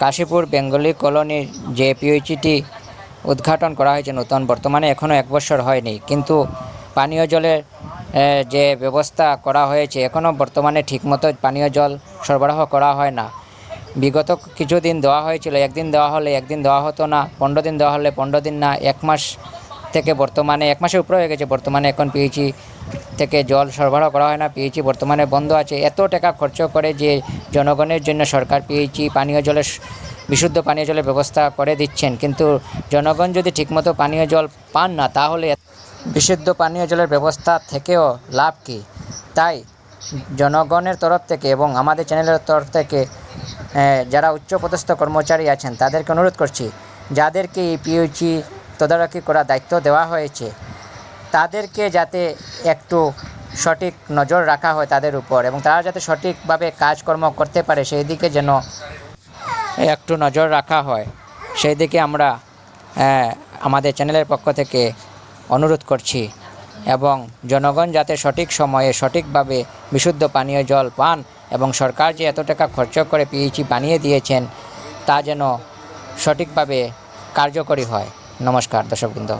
Kashipur Bengali কলোনির যে পিওইচিটি উদ্ঘাটন করা হয়েছে নতুন, বর্তমানে এখনও এক বছর হয়নি। কিন্তু পানীয় জলের যে ব্যবস্থা করা হয়েছে এখনও বর্তমানে ঠিকমতো পানীয় জল সরবরাহ করা হয় না। বিগত কিছুদিন দেওয়া হয়েছিল, একদিন দেওয়া হলে একদিন দেওয়া হতো না, পনেরো দিন দেওয়া হলে পনেরো দিন না, এক মাস থেকে বর্তমানে এক মাসের উপরে হয়ে গেছে। বর্তমানে এখন পিএইচি থেকে জল সরবরাহ করা হয় না। পিএইচি বর্তমানে বন্ধ আছে। এত টাকা খরচ করে যে জনগণের জন্য সরকার পিএইচি পানীয় জলের বিশুদ্ধ পানীয় জলের ব্যবস্থা করে দিচ্ছেন। কিন্তু জনগণ যদি ঠিকমতো পানীয় জল পান না, তাহলে বিশুদ্ধ পানীয় জলের ব্যবস্থা থেকেও লাভ কী? তাই জনগণের তরফ থেকে এবং আমাদের চ্যানেলের তরফ থেকে যারা উচ্চপদস্থ কর্মচারী আছেন, তাদেরকে অনুরোধ করছি, যাদেরকে এই পিএইচি তদারকি করার দায়িত্ব দেওয়া হয়েছে। তাদেরকে যাতে একটু সঠিক নজর রাখা হয় তাদের উপর এবং তারা যাতে সঠিকভাবে কাজকর্ম করতে পারে সেই দিকে যেন একটু নজর রাখা হয়। সেই দিকে আমরা আমাদের চ্যানেলের পক্ষ থেকে অনুরোধ করছি এবং জনগণ যাতে সঠিক সময়ে সঠিকভাবে বিশুদ্ধ পানীয় জল পান এবং সরকার যে এত টাকা খরচ করে পিএইচি বানিয়ে দিয়েছেন, তা যেন সঠিকভাবে কার্যকরী হয়। নমস্কার দর্শকবৃন্দ